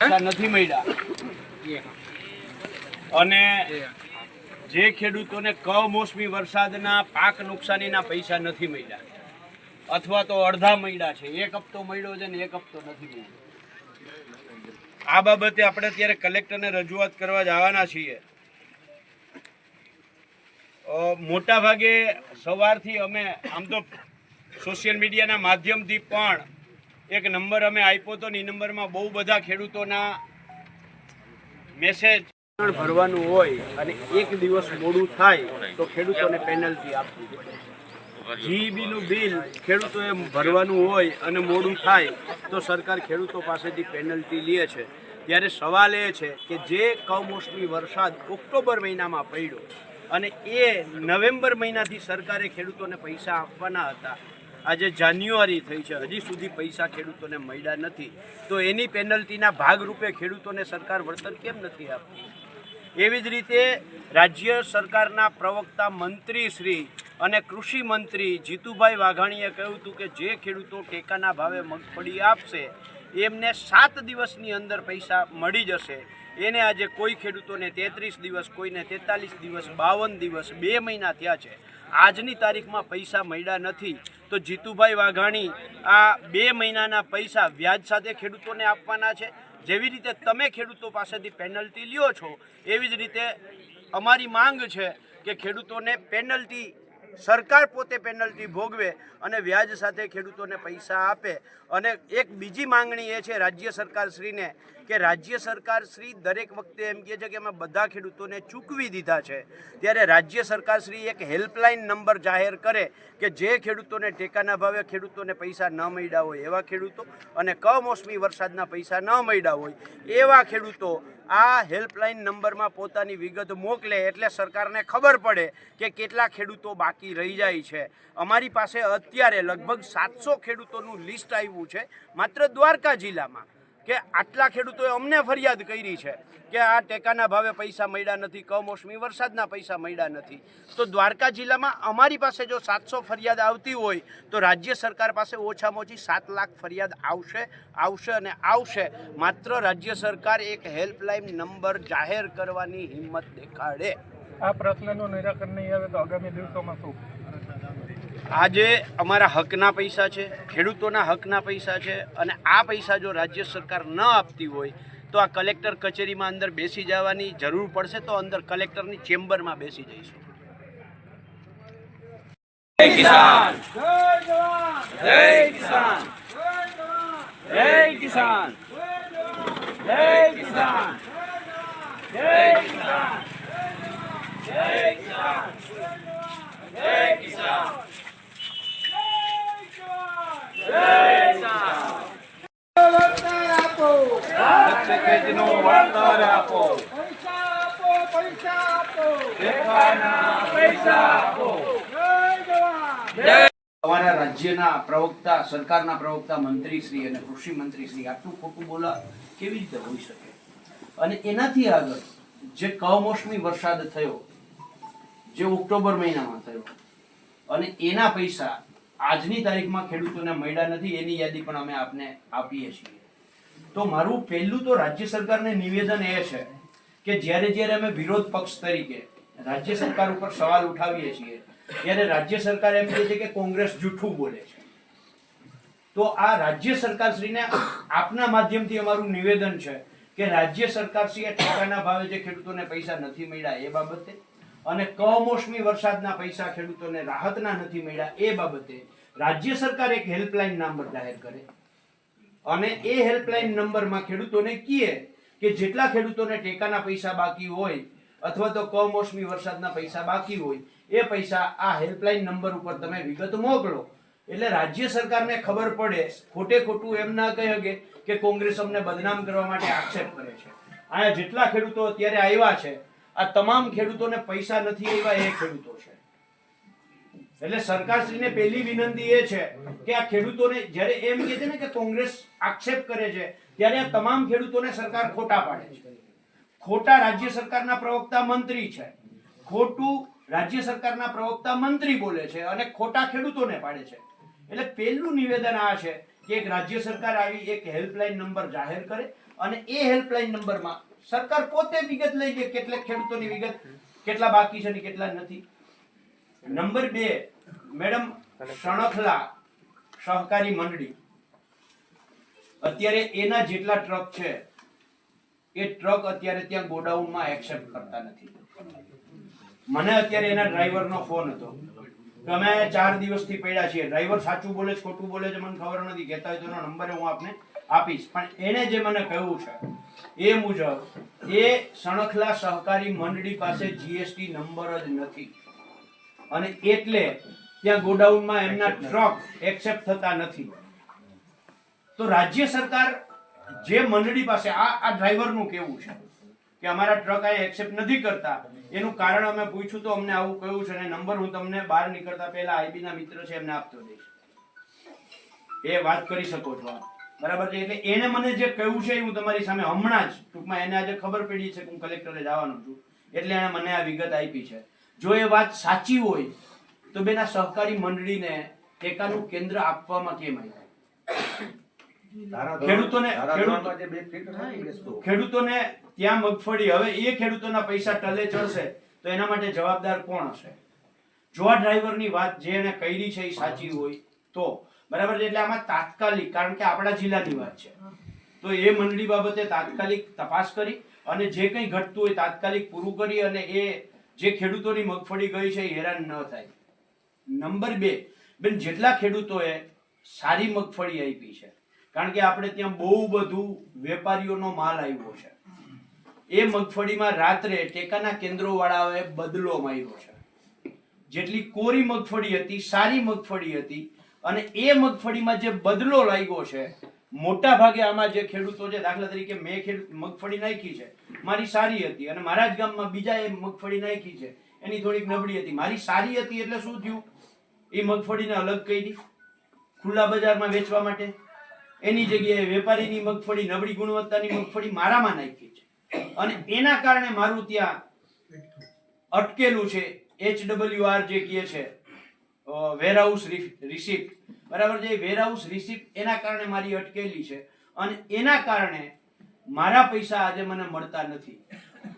નથી મળ્યા. અને જે ખેડૂતોને કમોસમી વરસાદના, પાક નુકસાનીના પૈસા નથી મળ્યા, અથવા તો અડધા મળ્યા છે. એક હપ્તો મળ્યો છે ને એક હપ્તો નથી મળ્યો. આ બાબતે આપણે અત્યારે કલેક્ટરને રજૂઆત કરવા જવાના છીએ. મોટા ભાગે સવારથી અમે, આમ તો સોશિયલ મીડિયાના માધ્યમથી પણ એક નંબર અમે આપ્યો હતો ને નંબરમાં બહુ બધા ખેડૂતોના મેસેજ ભરવાનું હોય અને એક દિવસ મોડું થાય તો ખેડૂતોને પેનલ્ટી આપવી જીબીનું બિલ ખેડૂતોએ ભરવાનું હોય અને મોડું થાય તો સરકાર ખેડૂતો પાસેથી પેનલ્ટી લે છે. ત્યારે સવાલ એ છે કે જે કમોસમી વરસાદ ઓક્ટોબર મહિનામાં પડ્યો અને એ નવેમ્બર મહિનાથી સરકારે ખેડૂતોને પૈસા આપવાના હતા આજે જાન્યુઆરી થઈ છે. હજી સુધી પૈસા ખેડૂતોને મળ્યા નથી. તો એની પેનલ્ટીના ભાગરૂપે ખેડૂતોને સરકાર વળતર કેમ નથી આપતી? એવી જ રીતે રાજ્ય સરકારના પ્રવક્તા મંત્રી શ્રી અને કૃષિ મંત્રી જીતુભાઈ વાઘાણીએ કહ્યું હતું કે જે ખેડૂતો ટેકાના ભાવે મગફળી આપશે, એમને સાત દિવસની અંદર પૈસા મળી જશે. એને આજે કોઈ ખેડૂતોને તેત્રીસ દિવસ, કોઈને તેતાલીસ દિવસ, બાવન દિવસ, બે મહિના થયા છે. આજની તારીખમાં પૈસા મળ્યા નથી. તો જીતુભાઈ વાઘાણી આ બે મહિનાના પૈસા વ્યાજ સાથે ખેડૂતોને આપવાના છે. જેવી રીતે તમે ખેડૂતો પાસેથી પેનલ્ટી લ્યો છો, એવી જ રીતે અમારી માંગ છે કે ખેડૂતોને પેનલ્ટી સરકાર પોતે પેનલ્ટી ભોગવે અને વ્યાજ સાથે ખેડૂતોને પૈસા આપે. અને એક બીજી માંગણી એ છે રાજ્ય સરકારશ્રીને કે રાજ્ય સરકારશ્રી દરેક વખતે એમ કહે છે કે અમે બધા ખેડૂતોને ચૂકવી દીધા છે. ત્યારે રાજ્ય સરકારશ્રી એક હેલ્પલાઇન નંબર જાહેર કરે કે જે ખેડૂતોને ટેકાના ભાવે ખેડૂતોને પૈસા ન મળ્યા હોય એવા ખેડૂતો અને કમોસમી વરસાદના પૈસા ન મળ્યા હોય એવા ખેડૂતો આ હેલ્પલાઇન નંબરમાં પોતાની વિગત મોકલે એટલે સરકારને ખબર પડે કે કેટલા ખેડૂતો બાકી રહી જાય છે. અમારી પાસે અત્યારે લગભગ સાતસો ખેડૂતોનું લિસ્ટ આવ્યું છે. માત્ર દ્વારકા જિલ્લામાં કે આટલા ખેડૂતોએ અમને ફરિયાદ કરી છે કે આ ટેકાના ભાવે પૈસા મળ્યા નથી, કમોસમી વરસાદના પૈસા મળ્યા નથી. તો દ્વારકા જિલ્લામાં અમારી પાસે જો સાતસો ફરિયાદ આવતી હોય, તો રાજ્ય સરકાર પાસે ઓછામાં ઓછી સાત લાખ ફરિયાદ આવશે આવશે અને આવશે. માત્ર રાજ્ય સરકાર એક હેલ્પલાઇન નંબર જાહેર કરવાની હિંમત દેખાડે. આ પ્રશ્નનું નિરાકરણ નહીં આવે તો આગામી દિવસોમાં શું? આજે અમારા હકના પૈસા છે, ખેડૂતોના હકના પૈસા છે અને આ પૈસા જો રાજ્ય સરકાર ન આપતી હોય, તો આ કલેક્ટર કચેરીમાં અંદર બેસી જવાની જરૂર પડશે, તો અંદર કલેક્ટરની ચેમ્બરમાં બેસી જઈશું. કિસાન! કિસાન! કિસાન! કિસાન! કિસાન જય કિસાન ખેતીનો વળતર આપો અમારા રાજ્યના પ્રવક્તા, સરકારના પ્રવક્તા મંત્રી શ્રી અને કૃષિ મંત્રી શ્રી આટલું ખોટું બોલા કેવી રીતે હોઈ શકે? અને એનાથી આગળ જે કમોસમી વરસાદ થયો, જે ઓક્ટોબર મહિનામાં થયો, અને એના પૈસા આજની તારીખમાં ખેડૂતોને મળ્યા નથી, એની યાદી પણ અમે આપને આપીએ છીએ. તો મારું પહેલું તો રાજ્ય સરકારને નિવેદન એ છે કે જ્યારે જ્યારે અમે વિરોધ પક્ષ તરીકે રાજ્ય સરકાર ઉપર સવાલ ઉઠાવીએ છીએ, ત્યારે રાજ્ય સરકાર એમ કહે છે કે કોંગ્રેસ જૂઠું બોલે છે. તો આ રાજ્ય સરકારશ્રીને આપના માધ્યમથી અમારું નિવેદન છે કે રાજ્ય સરકારશ્રીએ ટેકાના ભાવે જે ખેડૂતોને પૈસા નથી મળ્યા એ બાબતે અને કમોસમી વરસાદના પૈસા ખેડૂતોને રાહતના નથી મળ્યા, એ બાબતે રાજ્ય સરકાર એક હેલ્પલાઇન નંબર જાહેર કરે. અને એ હેલ્પલાઇન નંબરમાં ખેડૂતોને કહે કે જેટલા ખેડૂતોને ટેકાના પૈસા બાકી હોય અથવા તો કમોસમી વરસાદના પૈસા બાકી હોય, એ પૈસા આ હેલ્પલાઇન નંબર ઉપર તમે વિગત મોકલો. એટલે રાજ્ય સરકારને ખબર પડે, ખોટે ખોટું એમ ના કહી શકે કે કોંગ્રેસ અમને બદનામ કરવા માટે આક્ષેપ કરે છે. અહીંયા જેટલા ખેડૂતો અત્યારે આવ્યા છે આ તમામ ખેડૂતોને પૈસા નથી એવા એ ખેડૂતો છે. એટલે સરકારશ્રીને પહેલી વિનંતી એ છે કે આ ખેડૂતોને, જ્યારે એમ કહે છે ને કે કોંગ્રેસ આક્ષેપ કરે છે, ત્યારે આ તમામ ખેડૂતોને સરકાર ખોટા પાડે છે. ખોટા રાજ્ય સરકારના પ્રવક્તા મંત્રી છે. ખોટું રાજ્ય સરકારના પ્રવક્તા મંત્રી બોલે છે અને ખોટા ખેડૂતોને પાડે છે. એટલે પહેલું નિવેદન આ છે કે એક રાજ્ય સરકાર આવી, એક હેલ્પલાઇન નંબર જાહેર કરે અને એ હેલ્પલાઇન નંબરમાં સરકાર પોતે વિગત લઈ લે કેટલા ખેડૂતોની વિગત, કેટલા બાકી છે ને કેટલા નથી. નંબર બે, મેડમ સણખલા સહકારી મંડળી. અત્યારે એના જેટલા ટ્રક છે, એ ટ્રક અત્યારે ત્યાં ગોડાઉનમાં એક્સેપ્ટ કરતા નથી. મને અત્યારે એના ડ્રાઈવરનો ફોન હતો. અમે ચાર દિવસથી પડ્યા છીએ. ડ્રાઈવર સાચું બોલે છે, ખોટું બોલે છે, મને ખબર નથી. કહેતા હોય તો નંબર હું આપને આપીશ. પણ એણે જે મને કહ્યું છે એ મુજબ એ સણખલા સહકારી મંડળી પાસે જીએસટી નંબર જ નથી. અને એટલે ત્યાં ગોડાઉનમાં એમના ટ્રક એક્સેપ્ટ થતા નથી. તો રાજ્ય સરકાર જે મંડળી પાસે આ આ ડ્રાઈવરનું કેવું છે કે અમારા ટ્રક આ એક્સેપ્ટ નથી કરતા. એનું કારણ અમે પૂછ્યું તો અમને આવું કહ્યું છે અને નંબર હું તમને બહાર નીકળતા પહેલા આઈબીના મિત્ર છે એમને આપતો દઈશ. એ વાત કરી શકો છો આપ. બરાબર છે? એટલે એને મને જે કહ્યું છે હું તમારી સામે હમણાં જ ટૂંકમાં એને આજે ખબર પડી છે કે હું કલેક્ટરે જવાનો છું. એટલે એણે મને આ વિગત આપી છે. જો એ વાત સાચી હોય તો બેના સહકારી મંડળીને ટેકાનું કેન્દ્ર આપવામાં કેમ આવ્યા? ખેડૂતોને-. ખેડૂતોને ત્યાં મગફળી હવે એ ખેડૂતોના પૈસા ટલે ચડશે તો એના માટે જવાબદાર કોણ હશે? જો આ ડ્રાઈવરની વાત જે એને કરી છે એ સાચી હોય તો બરાબર એટલે આમાં તાત્કાલિક કારણ કે આપણા જિલ્લાની વાત છે. તો એ મંડળી બાબતે તાત્કાલિક તપાસ કરી અને જે કંઈ ઘટતું હોય તાત્કાલિક પૂરું કરી અને એ જે ખેડૂતોની મગફળી ગઈ છે એ હેરાન ન થાય. નંબર બે બેન જેટલા ખેડૂતોએ સારી મગફળી આપી છે કારણ કે આપણે ત્યાં બહુ બધું વેપારીઓનો માલ આવ્યો છે. એ મગફળીમાં રાત્રે ટેકાના કેન્દ્રો વાળાઓએ બદલો માર્યો છે. જેટલી કોરી મગફળી હતી સારી મગફળી હતી અને એ મગફળીમાં જે બદલો લાગ્યો છે મોટા ભાગે આમાં જે ખેડૂતો છે દાખલા તરીકે મેં ખેડૂત મગફળી નાખી છે મારી સારી હતી અને મારા જ ગામમાં બીજા એ મગફળી નાખી છે એની થોડીક નબળી હતી. મારી સારી હતી એટલે શું થયું? એ મગફળીને અલગ કરી. ખુલ્લા બજારમાં વેચવા માટે. એની જગ્યાએ વેપારીની મગફળી નબળી ગુણવત્તાની મગફળી મારામાં નાખી છે. અને એના કારણે મારું ત્યાં અટકેલું છે. એચ આર જે કહે છે વેરહાઉસ રિસિપ્ટ બરાબર છે? વેરહાઉસ રિસિપ્ટ એના કારણે મારી અટકેલી છે અને એના કારણે મારા પૈસા આજે મને મળતા નથી.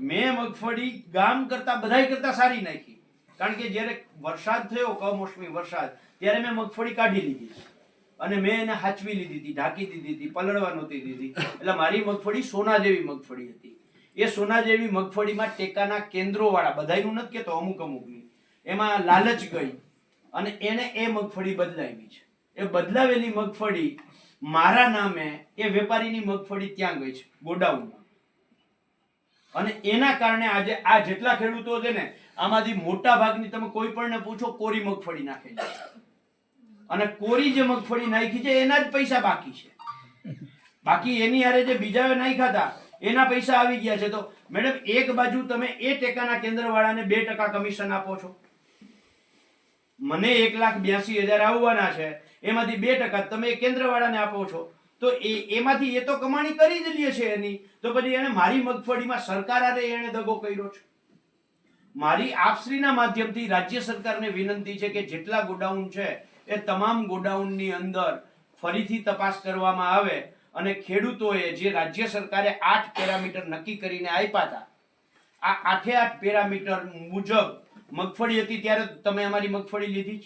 મેં મગફળી ગામ કરતા બધાય કરતા સારી નાખી. કારણ કે જ્યારે વરસાદ થયો, કમોસમી વરસાદ, ત્યારે મેં મગફળી કાઢી લીધી અને મેં એને હાચવી લીધી હતી, ઢાંકી દીધી હતી, પલળવા નહોતી દીધી. એટલે મારી મગફળી સોના જેવી મગફળી હતી. એ સોના જેવી મગફળીમાં ટેકાના કેન્દ્રો વાળા બધાયનું નથી કેતો અમુક અમુકની. એમાં લાલચ ગઈ. અને એને એ મગફળી બદલાવી છે. એ બદલાવેલી મગફળી મારા નામે, એ વેપારીની મગફળી ત્યાં ગઈ છે, ગોડાઉનમાં. અને એના કારણે આજે આ જેટલા ખેડૂતો છે ને, આમાંથી મોટા ભાગની તમે કોઈ પણને પૂછો, કોરી મગફળી નાખેલી છે. અને કોરી જે મગફળી નાખી છે, એના જ પૈસા બાકી છે. બાકી એની હારે જે બીજા નાખ્યા હતા, એના પૈસા આવી ગયા છે. તો મેડમ, એક બાજુ તમે એ ટેકાના કેન્દ્ર વાળાને બે ટકા કમિશન આપો છો. મને એક લાખ બ્યાસી હજાર આવવાના છે, એમાંથી બે ટકા તમે કેન્દ્ર વાળાને આપો છો. તો એ, એમાંથી એ તો કમાણી કરી જ લે છે એની. તો પછી એને મારી મગફળીમાં સરકાર આરે એને દગો કર્યો છે. મારી આપશ્રીના માધ્યમથી રાજ્ય સરકારને વિનંતી છે કે જેટલા ગોડાઉન છે, એ તમામ ગોડાઉનની અંદર ફરીથી તપાસ કરવામાં આવે અને ખેડૂતોએ જે રાજ્ય સરકારે આઠ પેરામીટર નક્કી કરીને આપ્યા હતા, આ આઠે આઠ પેરામીટર મુજબ મગફળી હતી ત્યારે તમે અમારી મગફળી લીધી જ?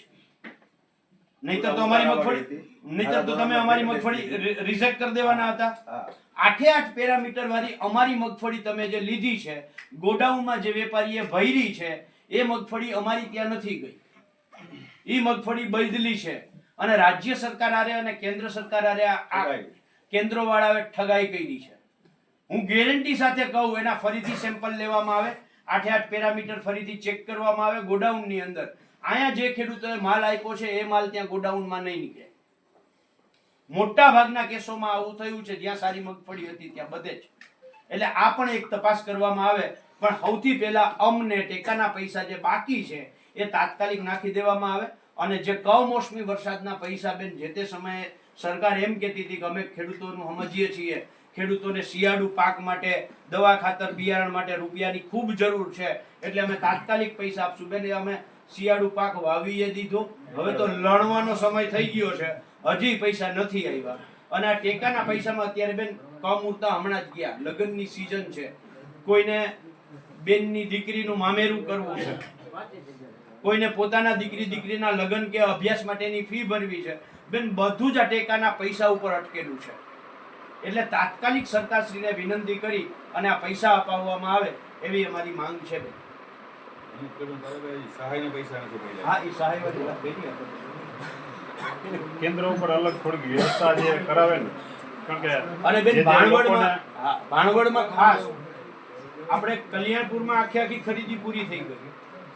નહીતર તો અમારી મગફળી નહીતર તો તમે અમારી મગફળી રિજેક્ટ કરી દેવાના હતા. આઠે આઠ પેરામીટર વાળી અમારી મગફળી તમે જે લીધી છે ગોડાઉનમાં જે વેપારીએ ભરી છે એ મગફળી અમારી ત્યાં નથી ગઈ. એ મગફળી બદલી છે અને રાજ્ય સરકાર આરે અને કેન્દ્ર સરકાર આરે આ-. કેન્દ્રો વાળાએ ઠગાઈ કરી છે. હું ગેરંટી સાથે કહું એના ફરીથી સેમ્પલ લેવામાં આવે. આઠે આઠ પેરામીટર ફરીથી ચેક કરવામાં આવે ગોડાઉનની અંદર. અહીંયા જે ખેડૂતોએ માલ આપ્યો છે, એ માલ ત્યાં ગોડાઉનમાં નહીં નીકળે. મોટા ભાગના કેસોમાં આવું થયું છે, જ્યાં સારી મગફળી હતી, ત્યાં બધે જ. એટલે આ પણ એક તપાસ કરવામાં આવે. પણ સૌથી પહેલા અમને ટેકાના પૈસા જે બાકી છે, એ તાત્કાલિક નાખી દેવામાં આવે. અને જે કમોસમી વરસાદના પૈસા બેન, જે તે સમયે સરકાર એમ કહેતી હતી કે અમે ખેડૂતોનું સમજીએ છીએ ખેડૂતોને શિયાળુ પાક માટે, દવા ખાતર બિયારણ માટે રૂપિયાની ખૂબ જરૂર છે. એટલે અમે તાત્કાલિક પૈસા આપશું. બેન અમે શિયાળુ પાક વાવીએ દીધો. હવે તો લણવાનો સમય થઈ ગયો છે. હજી પૈસા નથી આવ્યા. અને આ ટેકાના પૈસામાં અત્યારે બેન, કમૂરતા હમણાં જ ગયા. લગ્નની સિઝન છે. કોઈને બેનની દીકરીનું મામેરું કરવું છે. કોઈને પોતાના દીકરી દીકરીના લગ્ન કે અભ્યાસ માટેની ફી ભરવી છે. બેન, બધું જ આ ટેકાના પૈસા ઉપર અટકેલું છે. એટલે તાત્કાલિક સરકારશ્રીને વિનંતી કરી અને આ પૈસા અપાવવામાં આવે એવી અમારી માંગ છે બેન. સહાયના પૈસા નથી મળ્યા. હા એ સહાયવાળી વાત કરી આપણે. કેન્દ્ર ઉપર અલગ થોડીક વ્યવસ્થા જે કરાવે ને કારણ કે અને બેન ભાણવડમાં ભાણવડમાં ખાસ આપણે કલ્યાણપુરમાં આખી આખી ખરીદી પૂરી થઈ ગઈ.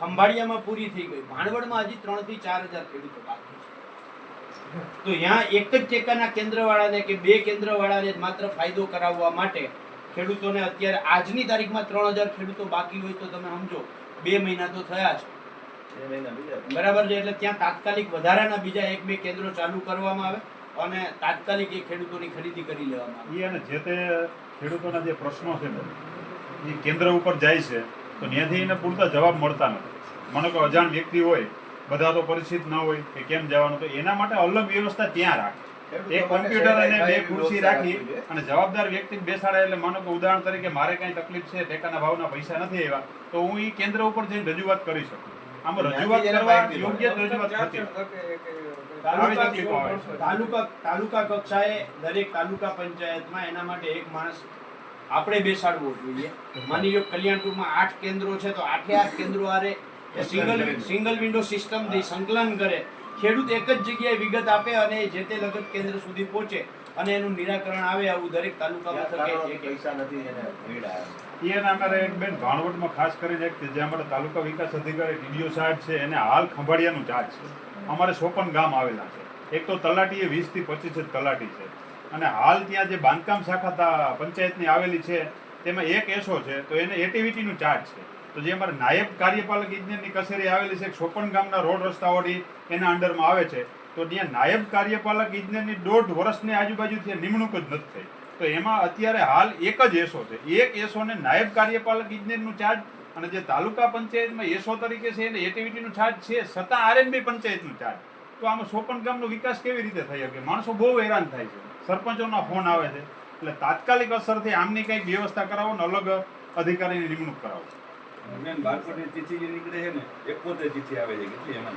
ખંભાળિયામાં પૂરી થઈ ગઈ. ભાણવડમાં હજી ત્રણથી ચાર હજાર ખેડૂતો બાકી છે. તો ત્યાં એક જ ટેકાના કેન્દ્રવાળાને કે બે કેન્દ્રવાળાને માત્ર ફાયદો કરાવવા માટે ખેડૂતોને અત્યારે આજની તારીખમાં ત્રણ હજાર ખેડૂતો બાકી હોય તો તમે સમજો બે મહિના તો થયા છે બરાબર છે? એટલે ત્યાં તાત્કાલિક વધારાના બીજા એક બે કેન્દ્રો ચાલુ કરવામાં આવે અને તાત્કાલિક એ ખેડૂતોની ખરીદી કરી લેવામાં આવે. અને જે તે ખેડૂતોના જે પ્રશ્નો છે ને, એ કેન્દ્ર ઉપર જાય છે તો ત્યાંથી એને પૂરતા જવાબ મળતા નથી. મને કોઈ અજાણ વ્યક્તિ હોય બધા તો પરિચિત ના હોય કે કેમ જવાનું તો એના માટે અલગ વ્યવસ્થા ત્યાં રાખે. એક કોમ્પ્યુટર અને બે ખુરશી રાખી અને જવાબદાર વ્યક્તિ બેસાડે એટલે માનો કે ઉદાહરણ તરીકે મારે કઈ તકલીફ છે ટેકાના ભાવના પૈસા નથી આવ્યા તો હું એ કેન્દ્ર ઉપર જઈને રજૂઆત કરી શકું. આમ રજૂઆત કરવા યોગ્ય રજૂઆત તાલુકા તાલુકા કક્ષાએ દરેક તાલુકા પંચાયતમાં એના માટે એક માણસ આપણે બેસાડવો જોઈએ. માની લો કલ્યાણપુરમાં આઠ કેન્દ્રો છે તો આઠે આઠ કેન્દ્રો આરે સિંગલ સિંગલ વિન્ડો. સિસ્ટમથી સંકલન કરે. ખેડૂત એક જ જગ્યાએ વિગત આપે અને એ જે તે લગત કેન્દ્ર સુધી પહોંચે અને એનું નિરાકરણ આવે આવું દરેક તાલુકા મથકે એક- એક- પૈસા નથી એને ભીડ આવે. એ અને અમારે એક બેન ભાણવડમાં ખાસ કરીને એક જે અમારા તાલુકા વિકાસ અધિકારી ડીડીઓ સાહેબ છે એને હાલ ખંભાળિયાનું ચાર્જ છે. અમારે સોપન ગામ આવેલા છે. એક તો તલાટી એ વીસથી પચીસ જ તલાટી છે. અને હાલ ત્યાં જે બાંધકામ શાખા તા- પંચાયતની આવેલી છે તેમાં એક એસો છે તો એને એટીવીટીનું ચાર્જ છે. તો જે અમારે નાયબ કાર્યપાલક ઇજનેરની કચેરી આવેલી છે સોપન ગામના રોડ રસ્તાઓની, એના અંડરમાં આવે છે. તો ત્યાં નાયબ કાર્યપાલક ઇજનેરની દોઢ વર્ષની આજુબાજુ ત્યાં નિમણૂક જ નથી થઈ. તો એમાં અત્યારે હાલ એક જ એસો છે. એક એસોને નાયબ કાર્યપાલક ઇજનેરનું ચાર્જ અને જે તાલુકા પંચાયતમાં એસો તરીકે છે, એને એટીવીટીનું ચાર્જ છે, છતાં આરએનબી પંચાયતનું ચાર્જ તો આમાં સોપન ગામનો વિકાસ કેવી રીતે થઈ શકે? માણસો બહુ હેરાન થાય છે. સરપંચોના ફોન આવે છે. એટલે તાત્કાલિક અસરથી આમની કંઈક વ્યવસ્થા કરાવો ને અલગ અધિકારીની નિમણૂક કરાવો. મેન બારકોડની ચીઠી જે નીકળે છે ને એકોતેર ચીઠી આવે છે, કેટલી એમાં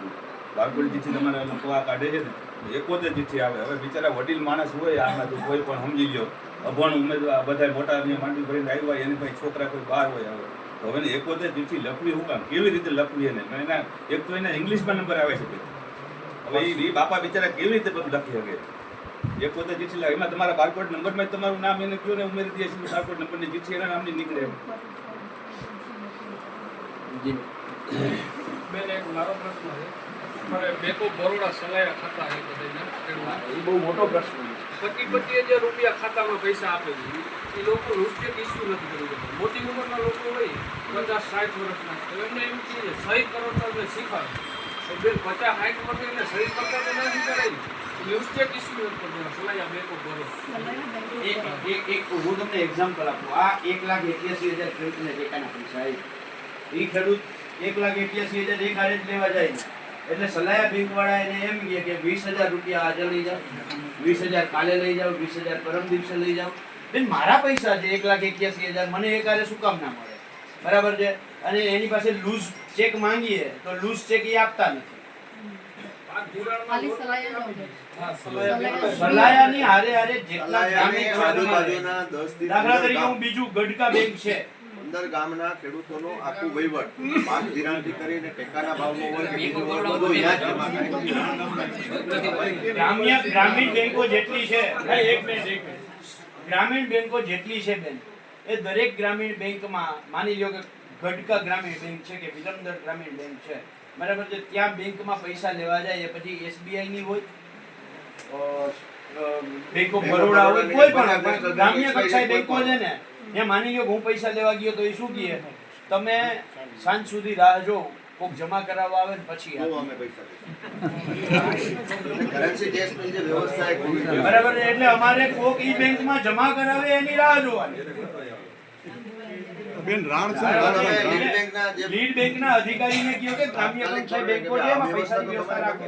બારકોડની ચીઠી તમારે લોકો કાઢે છે ને એકોતેર ચીઠી આવે. હવે બિચારા વડીલ માણસ હોય, આમાં તો કોઈ પણ સમજી ગયો. અભણ ઉમેદવાર બધા મોટા ને માંડી ભરીને આવ્યા એની પાસે છોકરા કોઈ બહાર હોય હવે. તો હવે એકોતેર ચીઠી લખવી, હું કામ કેવી રીતે લખવી એને? એના, એક તો એના ઇંગ્લિશમાં નંબર આવે છે હવે એ બાપા બિચારા કેવી રીતે બધું લખી શકે? એકોતેર ચીઠી એમાં તમારા બારકોડ નંબરમાં તમારું નામ એને કયો ને ઉમેરી દે છે બારકોડ નંબરની ચીઠી એના નામની નીકળે. જી. બેન એક મારો પ્રશ્ન છે. મારે બેંક ઓફ બરોડા સલાયા ખાતા છે બધાયના એ બહુ મોટો પ્રશ્ન છે. પચીસ હજાર રૂપિયા ખાતામાં પૈસા આપે છે એ લોકો રૂપિયા ઇસ્યુ નથી કરી મોટી ઉંમરના લોકો હોય પચાસ સાઠ વર્ષના. તો એમને એમ કહે સહી કરો તો શીખવાડો. તો બેન પચાસ સાઠ વર્ષે એને સહી કરતા તો નથી કરાવી એક હું તમને એક્ઝામ્પલ આપું. આ એક લાખ એક્યાસી હજાર ખેડૂતને ટેકાના પૈસા આવી એ ખેડૂત એક લાખ એક્યાસી હજાર એક હારે જ લેવા જાય એટલે સલાયા બેંક વાળા એને એમ કહે કે વીસ હજાર રૂપિયા આજે લઈ જાઓ વીસ હજાર કાલે લઈ જાઓ વીસ હજાર પરમ દિવસે લઈ જાઓ. બેન મારા પૈસા છે એક લાખ એક્યાસી હજાર મને એક હારે શું કામ ના મળે? બરાબર છે? અને એની પાસે લૂઝ ચેક માંગીએ તો લૂઝ ચેક એ આપતા નથી. સલાયાની હારે હારે જેટલા દાખલા તરીકે હું બીજું ગઢકા બેંક છે. પંદર ગામના ખેડૂતોનો આખું વહીવટ પાક ધિરાણથી કરીને ટેકાના ભાવનો હોય ગ્રામીણ બેંકો જેટલી છે ગ્રામીણ બેંકો જેટલી છે બેન એ દરેક ગ્રામીણ બેંકમાં માની લો કે ગઢકા ગ્રામીણ બેંક છે કે વિલમદર ગ્રામીણ બેંક છે બરાબર છે ત્યાં બેંકમાં પૈસા લેવા જાય એ પછી એસબીઆઈ ની હોય બેંક ઓફ બરોડા હોય કોઈ પણ પણ ગ્રામ્ય કક્ષાએ બેંકો છે ને ત્યાં માની લો હું પૈસા લેવા ગયો તો એ શું કહે? તમે સાંજ સુધી રાહ જો કોક જમા કરાવવા આવે ને પછી. અમે પૈસા એ. બરાબર એટલે અમારે કોક ઈ બેંકમાં જમા કરાવે એની રાહ જોવાની. તમે લીડ બેંકના લીડ બેંકના અધિકારીને કહ્યું કે ગ્રામ્ય પંચાયત બેંકો છે એમાં પૈસાની વ્યવસ્થા રાખો.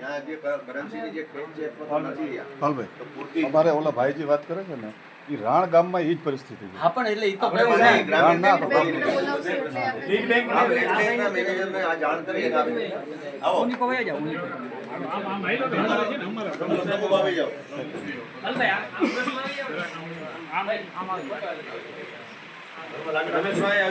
ત્યાં જે કરન્સીની જે ખેંચ છે એ તો નથી રહ્યા. હાલભાઈ તો પૂરતી અમારે ઓલા ભાઈજી વાત કરે છે ને એ રાણ ગામમાં એ જ પરિસ્થિતિ છે હા પણ એટલે એ તો ગ્રામીણ ના, બેંક ના, છે. આપી. આવો રમેશભાઈ